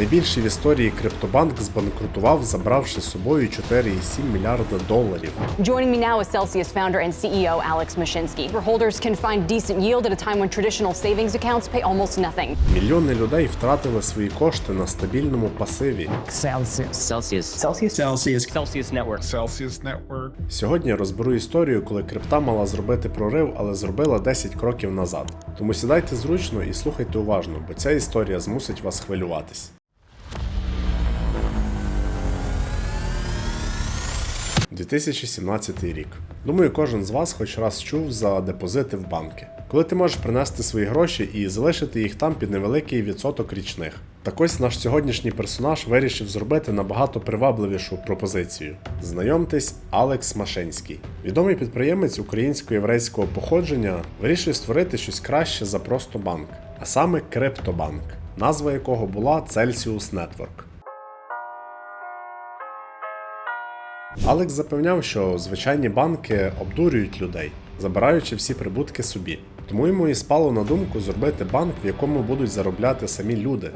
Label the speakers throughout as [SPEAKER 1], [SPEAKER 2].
[SPEAKER 1] Найбільший в історії криптобанк збанкрутував, забравши з собою 4,7 мільярда доларів.
[SPEAKER 2] Joining me now is Celsius founder and CEO Alex Mashinsky, where holders can find decent yield at a time when traditional savings accounts pay almost nothing.
[SPEAKER 1] Мільйони людей втратили свої кошти на стабільному пасиві.
[SPEAKER 3] Celsius.
[SPEAKER 4] Celsius.
[SPEAKER 3] Celsius.
[SPEAKER 4] Celsius. Celsius Network.
[SPEAKER 5] Celsius Network.
[SPEAKER 1] Сьогодні розберу історію, коли крипта мала зробити прорив, але зробила 10 кроків назад. Тому сідайте зручно і слухайте уважно, бо ця історія змусить вас хвилюватись. 2017 рік. Думаю, кожен з вас хоч раз чув за депозити в банки. Коли ти можеш принести свої гроші і залишити їх там під невеликий відсоток річних. Так ось наш сьогоднішній персонаж вирішив зробити набагато привабливішу пропозицію. Знайомтесь, Алекс Машинський. Відомий підприємець українсько-єврейського походження вирішує створити щось краще за просто банк, а саме криптобанк, назва якого була Celsius Network. Алекс запевняв, що звичайні банки обдурюють людей, забираючи всі прибутки собі. Тому йому і спало на думку зробити банк, в якому будуть заробляти самі люди.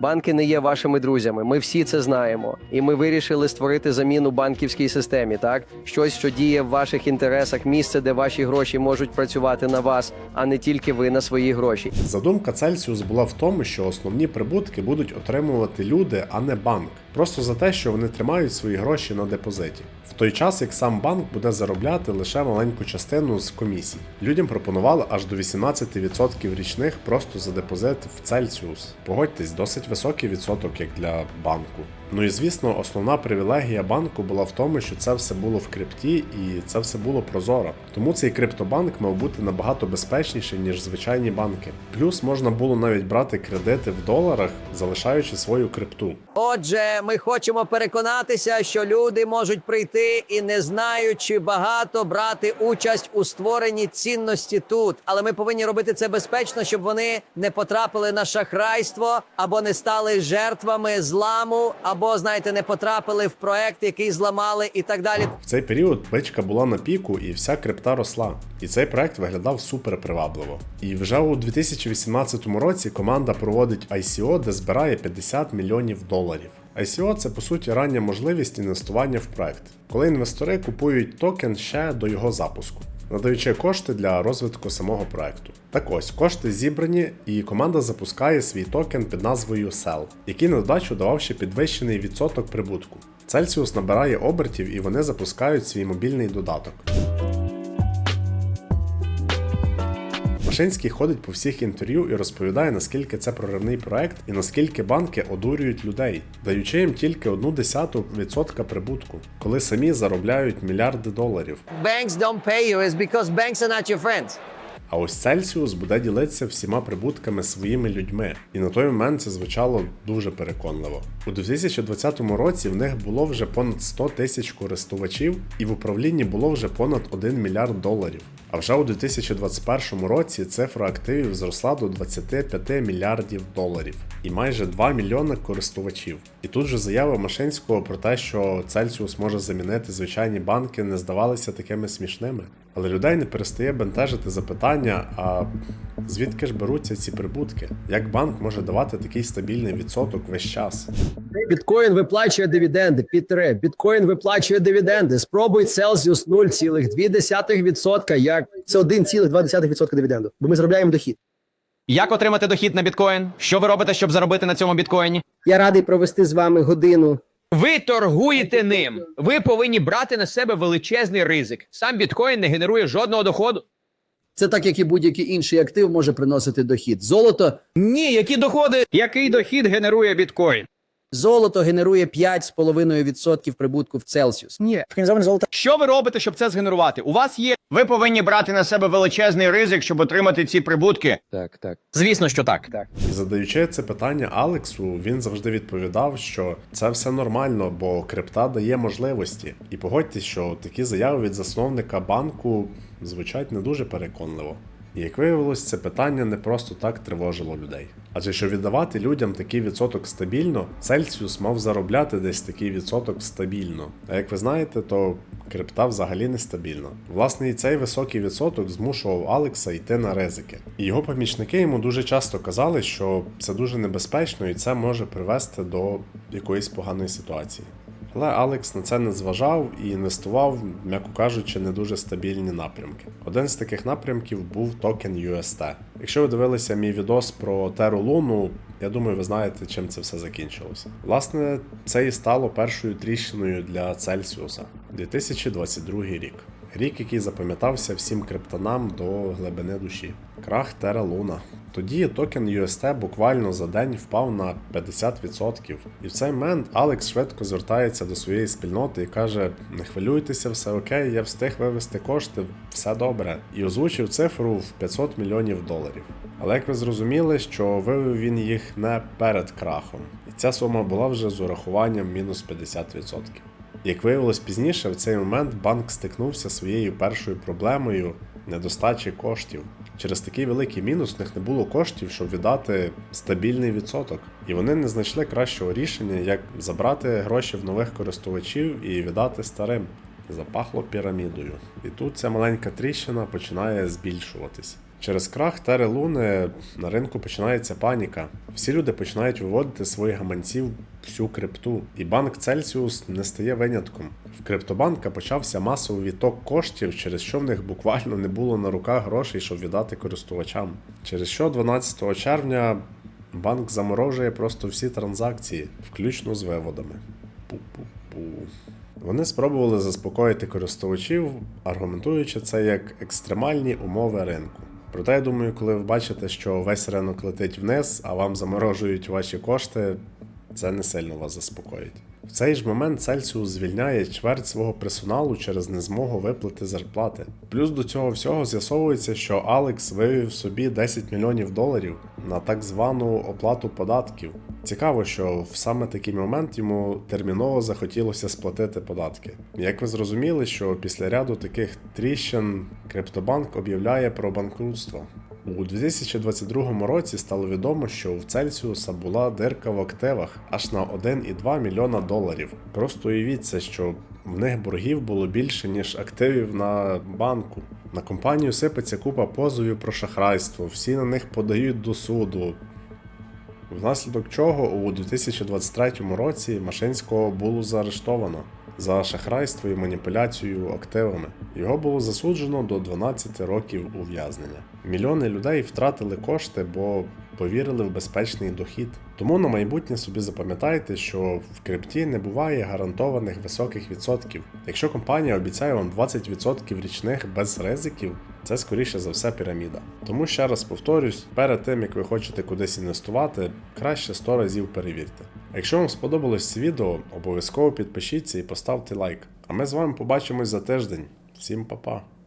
[SPEAKER 6] Банки не є вашими друзями. Ми всі це знаємо. І ми вирішили створити заміну банківській системі, так? Щось, що діє в ваших інтересах, місце, де ваші гроші можуть працювати на вас, а не тільки ви на свої гроші.
[SPEAKER 1] Задумка Celsius була в тому, що основні прибутки будуть отримувати люди, а не банк. Просто за те, що вони тримають свої гроші на депозиті. В той час як сам банк буде заробляти лише маленьку частину з комісій. Людям пропонували аж до 18% річних просто за депозит в Celsius. Погодьтесь, досить високий відсоток як для банку. Ну і звісно, основна привілегія банку була в тому, що це все було в крипті і це все було прозоро. Тому цей криптобанк мав бути набагато безпечніший, ніж звичайні банки. Плюс можна було навіть брати кредити в доларах, залишаючи свою крипту.
[SPEAKER 6] Отже, ми хочемо переконатися, що люди можуть прийти і не знаючи багато брати участь у створенні цінності тут. Але ми повинні робити це безпечно, щоб вони не потрапили на шахрайство або не стали жертвами зламу, знаєте, не потрапили в проект, який зламали, і так далі.
[SPEAKER 1] В цей період бичка була на піку і вся крипта росла. І цей проект виглядав супер привабливо. І вже у 2018 році команда проводить ICO, де збирає 50 мільйонів доларів. ICO – це по суті рання можливість інвестування в проект, коли інвестори купують токен ще до його запуску, надаючи кошти для розвитку самого проекту. Так ось кошти зібрані, і команда запускає свій токен під назвою Cell, який на додачу давав ще підвищений відсоток прибутку. Celsius набирає обертів і вони запускають свій мобільний додаток. Машинський ходить по всіх інтерв'ю і розповідає, наскільки це проривний проект і наскільки банки одурюють людей, даючи їм тільки одну десяту відсотка прибутку, коли самі заробляють мільярди доларів.
[SPEAKER 6] Banks don't pay you is because banks are not your friends.
[SPEAKER 1] А ось Celsius буде ділитися всіма прибутками своїми людьми, і на той момент це звучало дуже переконливо. У 2020 році в них було вже понад 100 тисяч користувачів, і в управлінні було вже понад 1 мільярд доларів. А вже у 2021 році цифра активів зросла до 25 мільярдів доларів і майже 2 мільйони користувачів. І тут же заяви Машинського про те, що Celsius може замінити звичайні банки, не здавалися такими смішними. Але людей не перестає бентежити запитання: а звідки ж беруться ці прибутки? Як банк може давати такий стабільний відсоток весь час?
[SPEAKER 7] Біткоін виплачує дивіденди. Підтре. Біткоін виплачує дивіденди. Спробуй Celsius 0,2% як
[SPEAKER 8] Це 1,2% дивіденду, бо ми заробляємо дохід.
[SPEAKER 9] Як отримати дохід на біткоін? Що ви робите, щоб заробити на цьому біткоїні?
[SPEAKER 8] Я радий провести з вами годину.
[SPEAKER 10] Ви торгуєте ним. Ви повинні брати на себе величезний ризик. Сам біткоін не генерує жодного доходу.
[SPEAKER 11] Це так, як і будь-який інший актив може приносити дохід. Золото
[SPEAKER 10] Ні, які доходи?
[SPEAKER 3] який дохід генерує біткоін?
[SPEAKER 11] Золото генерує 5,5% прибутку в Celsius.
[SPEAKER 8] Ні, організоване золото.
[SPEAKER 9] Що ви робите, щоб це згенерувати? У вас є. Ви повинні брати на себе величезний ризик, щоб отримати ці прибутки.
[SPEAKER 11] Так, так.
[SPEAKER 9] Звісно, що так.
[SPEAKER 1] І задаючи це питання Алексу, він завжди відповідав, що це все нормально, бо крипта дає можливості. І погодьтесь, що такі заяви від засновника банку звучать не дуже переконливо. І як виявилось, це питання не просто так тривожило людей. Адже щоб віддавати людям такий відсоток стабільно, Цельсіус мав заробляти десь такий відсоток стабільно. А як ви знаєте, то крипта взагалі нестабільна. Власне, і цей високий відсоток змушував Алекса йти на ризики. І його помічники йому дуже часто казали, що це дуже небезпечно і це може привести до якоїсь поганої ситуації. Але Алекс на це не зважав і інвестував, м'яко кажучи, не дуже стабільні напрямки. Один з таких напрямків був токен UST. Якщо ви дивилися мій відос про Теру Луну, я думаю, ви знаєте, чим це все закінчилося. Власне, це і стало першою тріщиною для Цельсіуса 2022 рік. Рік, який запам'ятався всім криптонам до глибини душі. Крах Терра Луна. Тоді токен UST буквально за день впав на 50%. І в цей момент Алекс швидко звертається до своєї спільноти і каже: не хвилюйтеся, все окей, я встиг вивести кошти, все добре. І озвучив цифру в 500 мільйонів доларів. Але як ви зрозуміли, що вивів він їх не перед крахом. І ця сума була вже з урахуванням мінус 50%. Як виявилось пізніше, в цей момент банк стикнувся своєю першою проблемою недостачі коштів. Через такий великий мінус в них не було коштів, щоб віддати стабільний відсоток. І вони не знайшли кращого рішення, як забрати гроші в нових користувачів і віддати старим. Запахло пірамідою. І тут ця маленька тріщина починає збільшуватись. Через крах Тери Луни на ринку починається паніка. Всі люди починають виводити своїх гаманців всю крипту, і банк Цельсіус не стає винятком. В криптобанка почався масовий відток коштів, через що в них буквально не було на руках грошей, щоб віддати користувачам. Через що 12 червня банк заморожує просто всі транзакції, включно з виводами. Пу-пу-пу. Вони спробували заспокоїти користувачів, аргументуючи це як екстремальні умови ринку. Проте, я думаю, коли ви бачите, що весь ринок летить вниз, а вам заморожують ваші кошти, це не сильно вас заспокоїть. В цей ж момент Цельсіус звільняє чверть свого персоналу через незмогу виплати зарплати. Плюс до цього всього з'ясовується, що Алекс вивів собі 10 мільйонів доларів на так звану оплату податків. Цікаво, що в саме такий момент йому терміново захотілося сплатити податки. Як ви зрозуміли, що після ряду таких тріщин Криптобанк об'являє про банкрутство. У 2022 році стало відомо, що в Цельсіуса була дирка в активах аж на 1,2 мільйона доларів. Просто уявіться, що в них боргів було більше, ніж активів на банку. На компанію сипеться купа позовів про шахрайство, всі на них подають до суду. Внаслідок чого у 2023 році Машинського було заарештовано за шахрайство і маніпуляцію активами. Його було засуджено до 12 років ув'язнення. Мільйони людей втратили кошти, бо повірили в безпечний дохід. Тому на майбутнє собі запам'ятайте, що в крипті не буває гарантованих високих відсотків. Якщо компанія обіцяє вам 20% річних без ризиків, це скоріше за все піраміда. Тому ще раз повторюсь, перед тим як ви хочете кудись інвестувати, краще 100 разів перевірте. Якщо вам сподобалось це відео, обов'язково підпишіться і поставте лайк. А ми з вами побачимось за тиждень. Всім па-па!